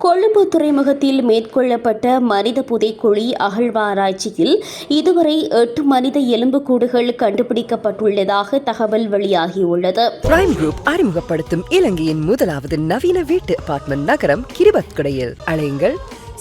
கொழும்பு துறைமுகத்தில் மேற்கொள்ளப்பட்ட மனித புதைக்குழி அகழ்வாராய்ச்சியில் இதுவரை எட்டு மனித எலும்புக்கூடுகள் கண்டுபிடிக்கப்பட்டுள்ளதாக தகவல் வெளியாகியுள்ளது. பிரைம் குரூப் அறிமுகப்படுத்தும் இலங்கையின் முதலாவது நவீன வீட்டு அபார்ட்மெண்ட் நகரம் கிரிபத்குடையில். அலையுங்கள்.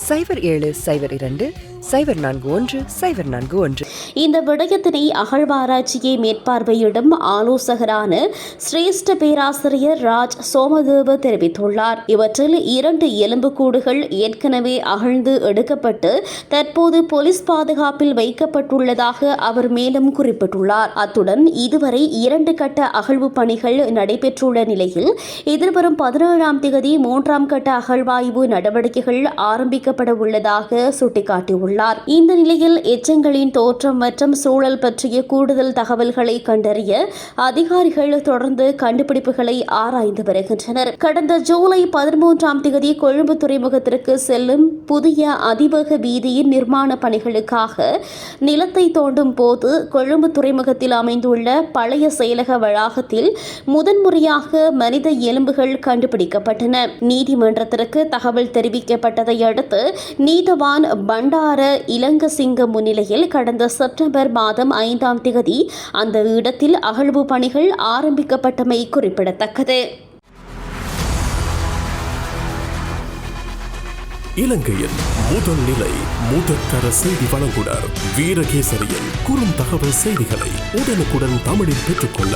சைபர் ஏழு சைபர் இரண்டு சைபர் நான்கு ஒன்று சைபர் நான்கு ஒன்று. இந்த விடயத்தினை அகழ்வாராய்ச்சியை மேற்பார்வையிடும் ஆலோசகரான சிரேஷ்ட பேராசிரியர் ராஜ் சோமதேவ தெரிவித்துள்ளார். இவற்றில் இரண்டு எலும்புக்கூடுகள் ஏற்கனவே அகழ்ந்து எடுக்கப்பட்டு தற்போது போலீஸ் பாதுகாப்பில் வைக்கப்பட்டுள்ளதாக அவர் மேலும் குறிப்பிட்டுள்ளார். அத்துடன் இதுவரை இரண்டு கட்ட அகழ்வு பணிகள் நடைபெற்றுள்ள நிலையில் எதிர்வரும் பதினேழாம் தேதி மூன்றாம் கட்ட அகழ்வாய்வு நடவடிக்கைகள் ஆரம்பிக்கப்பட உள்ளதாக சுட்டிக்காட்டியுள்ளார். இந்த நிலையில் எச்சங்களின் தோற்றம் மற்றும் சூழல் பற்றிய கூடுதல் தகவல்களை கண்டறிய அதிகாரிகள் தொடர்ந்து கண்டுபிடிப்புகளை ஆராய்ந்து வருகின்றனர். கடந்த ஜூலை பதிமூன்றாம் தேதி கொழும்பு துறைமுகத்திற்கு செல்லும் புதிய அதிவேக வீதியின் நிர்மாண பணிகளுக்காக நிலத்தை தோண்டும் போது கொழும்பு துறைமுகத்தில் அமைந்துள்ள பழைய செயலக வளாகத்தில் முதன்முறையாக மனித எலும்புகள் கண்டுபிடிக்கப்பட்டன. நீதிமன்றத்திற்கு தகவல் தெரிவிக்கப்பட்டதை அடுத்து நீதவான் பண்டார இலங்கசிங்க முன்னிலையில் கடந்த செப்டம்பர் மாதம் ஐந்தாம் தேதி அந்த இடத்தில் அகழ்வு பணிகள் ஆரம்பிக்கப்பட்டமை குறிப்பிடத்தக்கது. இலங்கையின் முதல் நிலை முதற்கர செய்தி வழங்குனர் வீரகேசரியின் குறும் தகவல் செய்திகளை உடனுக்குடன் தமிழில் பெற்றுக்கொள்ள